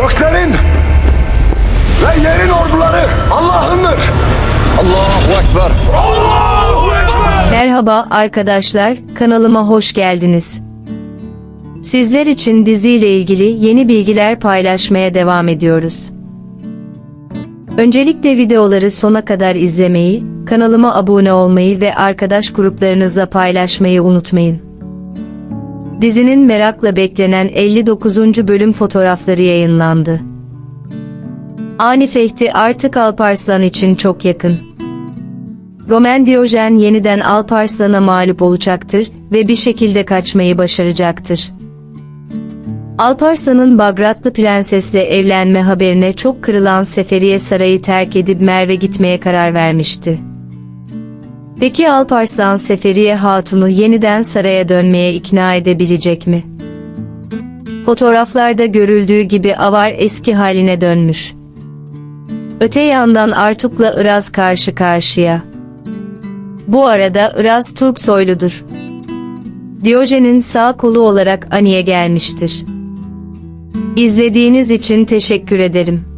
Göklerin ve yerin orduları Allah'ındır. Allahu Ekber. Merhaba arkadaşlar, kanalıma hoş geldiniz. Sizler için diziyle ilgili yeni bilgiler paylaşmaya devam ediyoruz. Öncelikle videoları sona kadar izlemeyi, kanalıma abone olmayı ve arkadaş gruplarınızla paylaşmayı unutmayın. Dizinin merakla beklenen 59. bölüm fotoğrafları yayınlandı. Ani Fehti artık Alparslan için çok yakın. Roman Diyojen yeniden Alparslan'a mağlup olacaktır ve bir şekilde kaçmayı başaracaktır. Alparslan'ın Bagratlı prensesle evlenme haberine çok kırılan Seferiye Sarayı terk edip Merve gitmeye karar vermişti. Peki Alparslan Seferiye Hatun'u yeniden saraya dönmeye ikna edebilecek mi? Fotoğraflarda görüldüğü gibi Avar eski haline dönmüş. Öte yandan Artuk'la Iraz karşı karşıya. Bu arada Iraz Türk soyludur. Diyojen'in sağ kolu olarak Ani'ye gelmiştir. İzlediğiniz için teşekkür ederim.